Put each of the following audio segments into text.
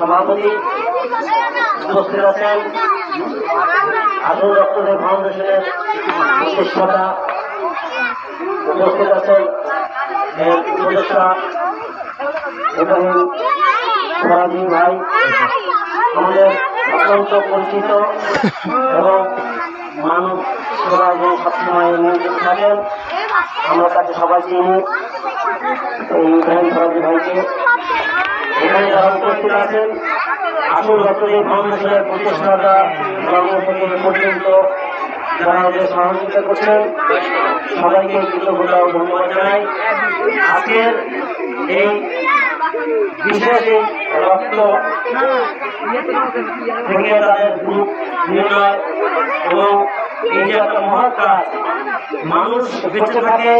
সভাপতি উপস্থিত আছেন। আধুন রক্তদেব ফাউন্ডেশনের প্রতিষ্ঠাতা উপস্থিত আছেন ইব্রাহিম ফরাজি ভাই, আমাদের অত্যন্ত পরিচিত এবং মানুষ সেবায় যে সবসময় নিয়োজিত থাকেন। আমরা তাকে সবাই চিনি এই ইব্রাহিম ফরাজি ভাইকে এখানে যারা উপস্থিত আছেন আসল রক্তদেব ফাউন্ডেশনের প্রতিষ্ঠাতা এ পর্যন্ত যারা সহযোগিতা করছেন, সবাইকে কৃতজ্ঞতা ও ধন্যবাদ এই বিশেষ রক্ত থেকে তাদের গ্রুপ নির্ণয় এবং এই যে একটা মহৎ মানুষ বেঁচে থাকে,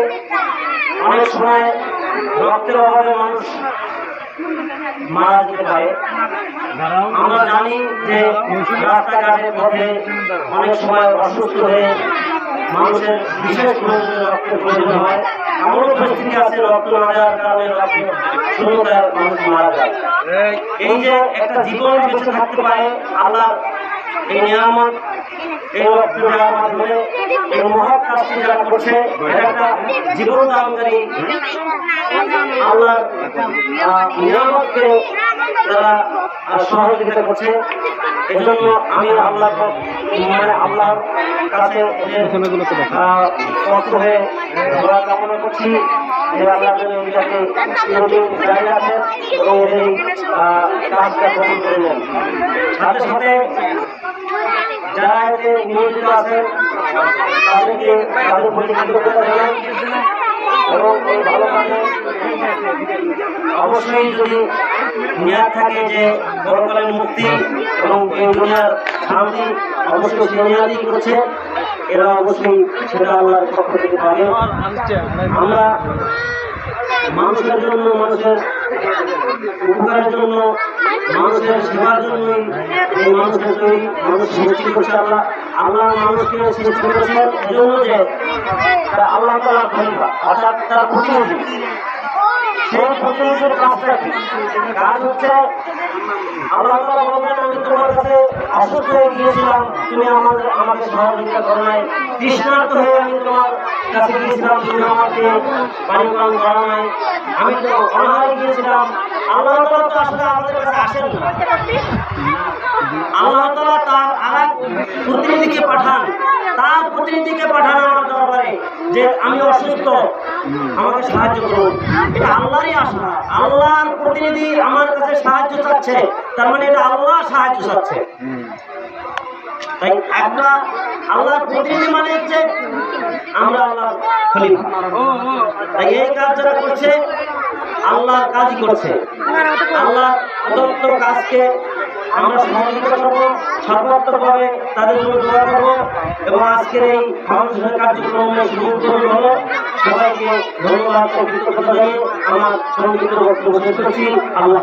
অনেক সময় রক্তের অভাবে মানুষ মারা যেতে পারে। আমরা জানি যে রাস্তাঘাটের মধ্যে অনেক সময় অসুস্থ হয়ে মানুষের বিশেষ রক্ত প্রয়োজন হয়। এমনও পরিস্থিতি আছে রক্ত না দেওয়ার কারণে মানুষ মারা যায়। এই যে একটা জীবন বেঁচে থাকতে পারে আল্লাহ এই নিয়ামত এই রক্ত দেওয়ার মাধ্যমে এই মহৎ কাজটি এটা একটা জীবন দানকারী আল্লাহর নিয়ামতকে তারা সহযোগিতা করছে। এজন্য আমি আল্লাহ মানে আল্লাহর কাছে ওদের, হয়ে কামনা করছি। যে আল্লাহ এটাকে চিরদিন রাখেন এবং ওদের কাজটা করে নেন সাথে সাথে যারা এতে নিয়োজিত আছেন তাদেরকে তাদের প্রতি কৃতজ্ঞতা জানাই এবং এই ভালো কাজে অবশ্যই যদি মেয়াদ থাকে যে পরকালের মুক্তি এবং এই দুনিয়ার শান্তি অবশ্যই সে করছে এরা অবশ্যই সেটা আল্লাহর পক্ষ থেকে পাবে আমরা মানুষের জন্য, মানুষের উপকারের জন্য, মানুষের সেবার জন্যই এই মানুষের তৈরি মানুষ সৃষ্টি করছে আল্লাহ। আল্লাহ মানুষকে সৃষ্টি করেছেন এজন্য যে তারা আল্লাহ তালা খলিফা অর্থাৎ তারা প্রতিনিধি কাজটা কাজ হচ্ছে আল্লাহ তালা আমি তোমার কাছে অসুস্থ হয়ে গিয়েছিলাম, তুমি আমাদের, আমাকে সহযোগিতা করো নাই। তৃষ্ণার্ত হয়ে আমি তোমার কাছে গিয়েছিলাম তুমি আমাকে পানি পান করো আমি তো অনাহারে গিয়েছিলাম আল্লাহ তালা তো আসলে আমাদের কাছে আসেন না আল্লাহ তালা তার আর প্রতিনিধিকে পাঠান। তার প্রতিনিধিকে পাঠান আমার দরবারে যে আমি অসুস্থ আমাকে সাহায্য করুন। এটা আল্লাহরই আশা। আল্লাহর প্রতিনিধি আমার কাছে সাহায্য চাচ্ছে। তার মানে এটা আল্লাহ সাহায্য চাচ্ছে। তাই একটা আল্লাহর প্রতিনিধি মানে হচ্ছে আমরা আল্লাহ খলিফা। তাই এই কাজ যারা করছে, আল্লাহর কাজই করছে। আল্লাহ প্রদত্ত কাজকে আমরা সহযোগিতা করব সর্বাত্মকভাবে তাদের জন্য দোয়া করব এবং আজকের এই ফাউন্ডেশনের কার্যক্রমে সুযোগ হলো সবাইকে ধন্যবাদ ও কৃতজ্ঞতা আমার সংক্ষিপ্ত বক্তব্য শেষ করছি। আল্লাহ